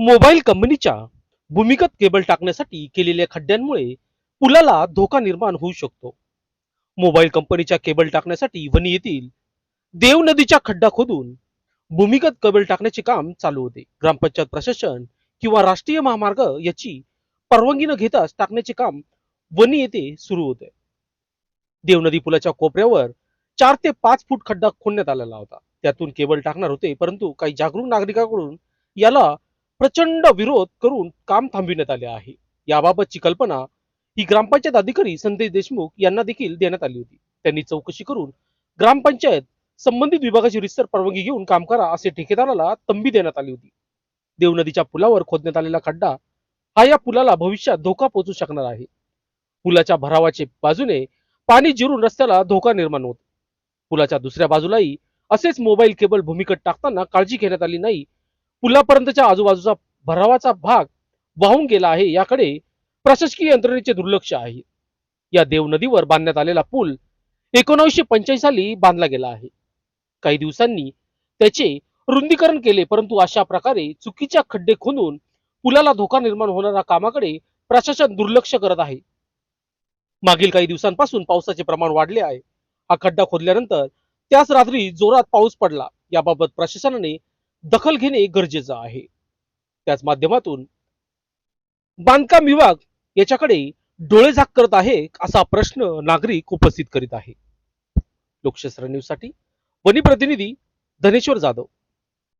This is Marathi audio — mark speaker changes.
Speaker 1: मोबाईल कंपनीच्या भूमिगत केबल टाकण्यासाठी केलेल्या खड्ड्यांमुळे पुलाला धोका निर्माण होऊ शकतो. मोबाईल कंपनीच्या केबल टाकण्यासाठी वणी येथील देव नदीचा खड्डा खोदून भूमिगत केबल टाकण्याचे काम चालू होते. ग्रामपंचायत प्रशासन किंवा राष्ट्रीय महामार्ग याची परवानगी न घेताच टाकण्याचे काम वणी येथे सुरू होते. देवनदी पुलाच्या कोपऱ्यावर चार ते पाच फूट खड्डा खोदण्यात आलेला होता. त्यातून केबल टाकणार होते परंतु काही जागरूक नागरिकांकडून याला प्रचंड विरोध करून काम थांबविण्यात आले आहे. याबाबतची कल्पना ही ग्रामपंचायत अधिकारी संदेश देशमुख यांना देखील देण्यात आली होती. त्यांनी चौकशी करून ग्रामपंचायत संबंधित विभागाची रिस्तर परवानगी घेऊन काम करा असे ठेकेदाराला तंबी देण्यात आली होती. देव नदीच्या पुलावर खोदण्यात आलेला खड्डा हा या पुलाला भविष्यात धोका पोहोचू शकणार आहे. पुलाच्या भरावाचे बाजूने पाणी जिरून रस्त्याला धोका निर्माण होत. पुलाच्या दुसऱ्या बाजूलाही असेच मोबाईल केबल भूमिकट टाकताना काळजी घेण्यात आली नाही पुलापर्यंतच्या आजूबाजूचा भरावाचा भाग वाहून गेला आहे. याकडे प्रशासकीय यंत्रणेचे दुर्लक्ष आहे. या देव नदीवर बांधण्यात आलेला पूल एकोणीसशे पंच्याऐंशी साली बांधला गेला आहे. काही दिवसांनी त्याचे रुंदीकरण केले परंतु अशा प्रकारे चुकीच्या खड्डे खोदून पुलाला धोका निर्माण होणाऱ्या कामाकडे प्रशासन दुर्लक्ष करत आहे. मागील काही दिवसांपासून पावसाचे प्रमाण वाढले आहे. हा खड्डा खोदल्यानंतर त्याच रात्री जोरात पाऊस पडला. याबाबत प्रशासनाने दखल घेणे गरजेचं आहे. त्याच माध्यमातून बांधकाम विभाग याच्याकडे डोळे झाक करत आहे असा प्रश्न नागरिक उपस्थित करीत आहे. लोकशास्त्र न्यूजसाठी वनी प्रतिनिधी धनेश्वर जाधव.